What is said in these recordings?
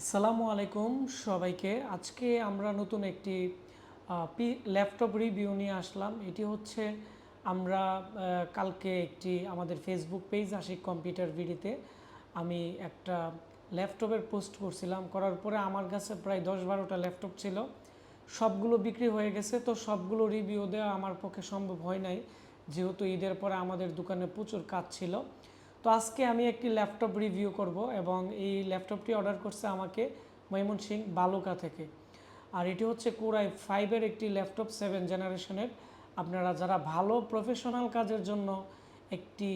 আসসালামু আলাইকুম সবাইকে। আজকে আমরা নতুন একটি পি, ল্যাপটপ রিভিউ নিয়ে আসলাম। এটি হচ্ছে আমরা কালকে একটি আমাদের ফেসবুক পেজ আশিক কম্পিউটার ভিডিতে আমি একটা ল্যাপটপের পোস্ট করছিলাম। করার পরে আমার কাছে প্রায় দশ বারোটা ল্যাপটপ ছিল। সবগুলো বিক্রি হয়ে গেছে। তো সবগুলো রিভিউ দেওয়া আমার পক্ষে সম্ভব হয় নাই। যেহেতু ঈদের পরে আমাদের দোকানে প্রচুর কাজ ছিল। তো আজকে আমি একটি ল্যাপটপ রিভিউ করব এবং এই ল্যাপটপটি অর্ডার করছে আমাকে ময়মনসিং বালুকা থেকে। আর এটি হচ্ছে কোরাই ফাইভের একটি ল্যাপটপ সেভেন জেনারেশনের। আপনারা যারা ভালো প্রফেশনাল কাজের জন্য একটি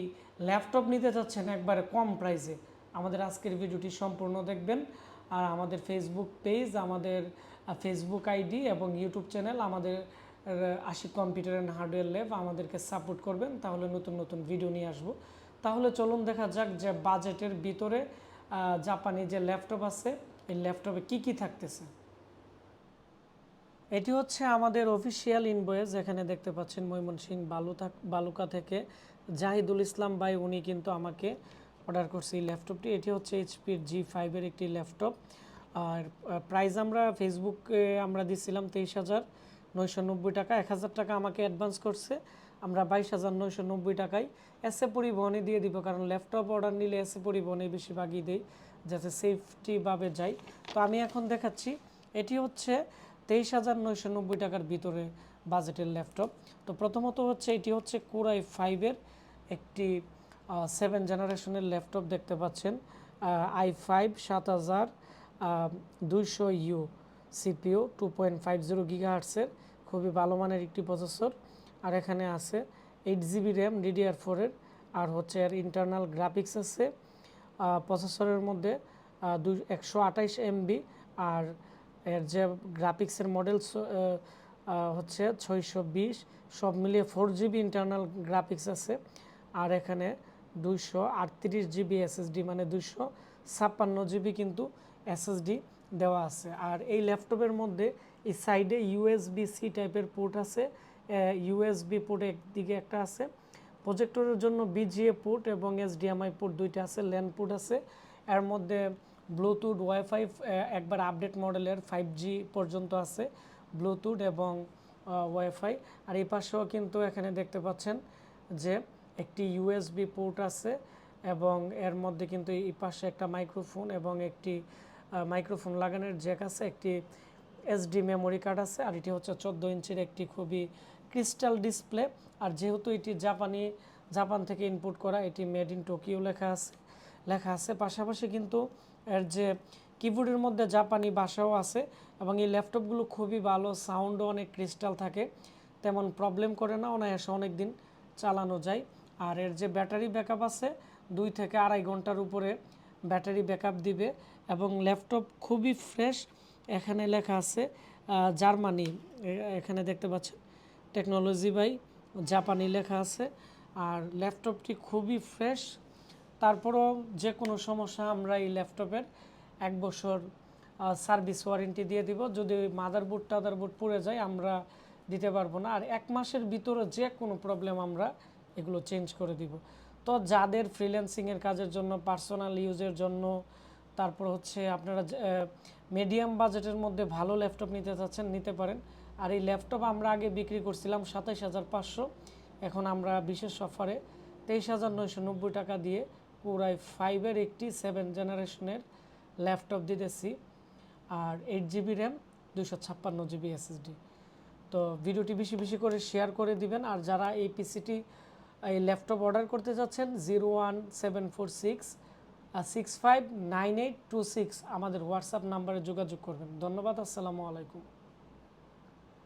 ল্যাপটপ নিতে চাচ্ছেন একবারে কম প্রাইসে আমাদের আজকের ভিডিওটি সম্পূর্ণ দেখবেন। আর আমাদের ফেসবুক পেজ আমাদের ফেসবুক আইডি এবং ইউটিউব চ্যানেল আমাদের Ashik computer and hardware lab আমাদেরকে সাপোর্ট করবেন। তাহলে নতুন নতুন ভিডিও নিয়ে আসব। তাহলে চলুন দেখা যাক যে বাজেটের ভিতরে জাপানি যে ল্যাপটপ আছে, এই ল্যাপটপে কি কি থাকতেছে। এটি হচ্ছে আমাদের অফিসিয়াল ইনভয়েস এখানে দেখতে পাচ্ছেন ময়মনসিং বালুতা বালুকা থেকে জাহিদুল ইসলাম ভাই, উনি কিন্তু আমাকে অর্ডার করছে এই ল্যাপটপটি। এটি হচ্ছে এইচপির জি ফাইভের একটি ল্যাপটপ। আর প্রাইস আমরা ফেসবুকে আমরা দিছিলাম তেইশ হাজার। নয়শো নব্বই টাকা, এক হাজার টাকা আমাকে অ্যাডভান্স করছে। আমরা বাইশ হাজার নয়শো নব্বই টাকায় এসে পরিবহনে দিয়ে দিব, কারণ ল্যাপটপ অর্ডার নিলে এসে পরিবহনে বেশিরভাগই দেই, যাতে সেফটিভাবে যাই। তো আমি এখন দেখাচ্ছি, এটি হচ্ছে তেইশ হাজার নয়শো নব্বই টাকার ভিতরে বাজেটের ল্যাপটপ তো প্রথমত হচ্ছে, এটি হচ্ছে কোরাই ফাইভের একটি সেভেন জেনারেশনের ল্যাপটপ দেখতে পাচ্ছেন আই ফাইভ সাত হাজার দুইশো U. CPU two point five zero giga হার্টসের খুবই ভালো মানের একটি প্রসেসর। আর এখানে আছে এইট জিবি র্যাম, ডিডিআর ফোরের আর হচ্ছে এর ইন্টারনাল গ্রাফিক্স আছে। প্রসেসরের মধ্যে দুই, একশো আঠাইশ এমবি, আর এর যে গ্রাফিক্সের মডেল হচ্ছে ছয়শো বিশ, সব মিলিয়ে ফোর জিবি ইন্টারনাল গ্রাফিক্স আছে। আর এখানে দুইশো আটত্রিশ জিবি এসএসডি মানে দুইশো ছাপ্পান্ন জিবি কিন্তু এসএসডি দেওয়া আছে। আর এই ল্যাপটপের মধ্যে এই সাইডে ইউএসবি সি টাইপের পোর্ট আছে। ইউএসবি পোর্ট একদিকে একটা আছে। প্রজেক্টরের জন্য বিজিএ পোর্ট এবং এসডিএমআই পোর্ট দুইটা আছে, ল্যান পোর্ট আছে। এর মধ্যে ব্লুটুথ ওয়াইফাই একবার আপডেট মডেলের ফাইভ জি পর্যন্ত আছে, ব্লুটুথ এবং ওয়াইফাই আর এই পাশেও কিন্তু এখানে দেখতে পাচ্ছেন যে একটি ইউএসবি পোর্ট আছে এবং এর মধ্যে কিন্তু এই পাশে একটা মাইক্রোফোন এবং একটি মাইক্রোফোন লাগানোর জ্যাক আছে, একটি এসডি মেমোরি কার্ড আছে, আর এটি হচ্ছে চোদ্দ ইঞ্চির একটি খুবই ক্রিস্টাল ডিসপ্লে আর যেহেতু এটি জাপানি, জাপান থেকে ইনপুট করা, এটি মেড ইন টোকিও লেখা আছে লেখা আছে। পাশাপাশি কিন্তু এর যে কিবোর্ডের মধ্যে জাপানি ভাষাও আছে, এবং এই ল্যাপটপগুলো খুবই ভালো সাউন্ডও অনেক ক্রিস্টাল থাকে। তেমন প্রবলেম করে না, অনায়াসে অনেক দিন চালানো যায়। আর এর যে ব্যাটারি ব্যাকআপ আছে, দুই থেকে আড়াই ঘণ্টার উপরে ব্যাটারি ব্যাকআপ দিবে এবং ল্যাপটপ খুবই ফ্রেশ এখানে লেখা আছে জার্মানি এখানে দেখতে পাচ্ছেন, টেকনোলজি বাই জাপানি লেখা আছে, আর ল্যাপটপটি খুবই ফ্রেশ। তারপরও যে কোনো সমস্যা আমরা এই ল্যাপটপের এক বছর সার্ভিস ওয়ারেন্টি দিয়ে দিব। যদি মাদারবোর্ড টাদারবোর্ড পড়ে যায়, আমরা দিতে পারব না। আর এক মাসের ভিতরে যে কোনো প্রবলেম আমরা এগুলো চেঞ্জ করে দিব। তো যাদের ফ্রিল্যান্সিংয়ের কাজের জন্য পার্সোনাল ইউজের জন্য, তারপর হচ্ছে আপনারা মিডিয়াম বাজেটের মধ্যে ভালো ল্যাপটপ নিতে চাচ্ছেন, নিতে পারেন। আর এই ল্যাপটপ আমরা আগে বিক্রি করছিলাম সাতাইশ হাজার পাঁচশো, এখন আমরা বিশেষ অফারে তেইশ হাজার নয়শো নব্বই টাকা দিয়ে পুরাই ফাইভের একটি সেভেন জেনারেশনের ল্যাপটপ দিতেছি। আর এইট জিবি র্যাম দুশো ছাপ্পান্ন জিবি এসএসডি তো ভিডিওটি বেশি বেশি করে শেয়ার করে দিবেন। আর যারা এই পিসিটি এই ল্যাপটপ অর্ডার করতে চাচ্ছেন zero one seven four six six five nine eight two six আমাদের হোয়াটসঅ্যাপ নাম্বারে যোগাযোগ করবেন। ধন্যবাদ, আসসালামু আলাইকুম।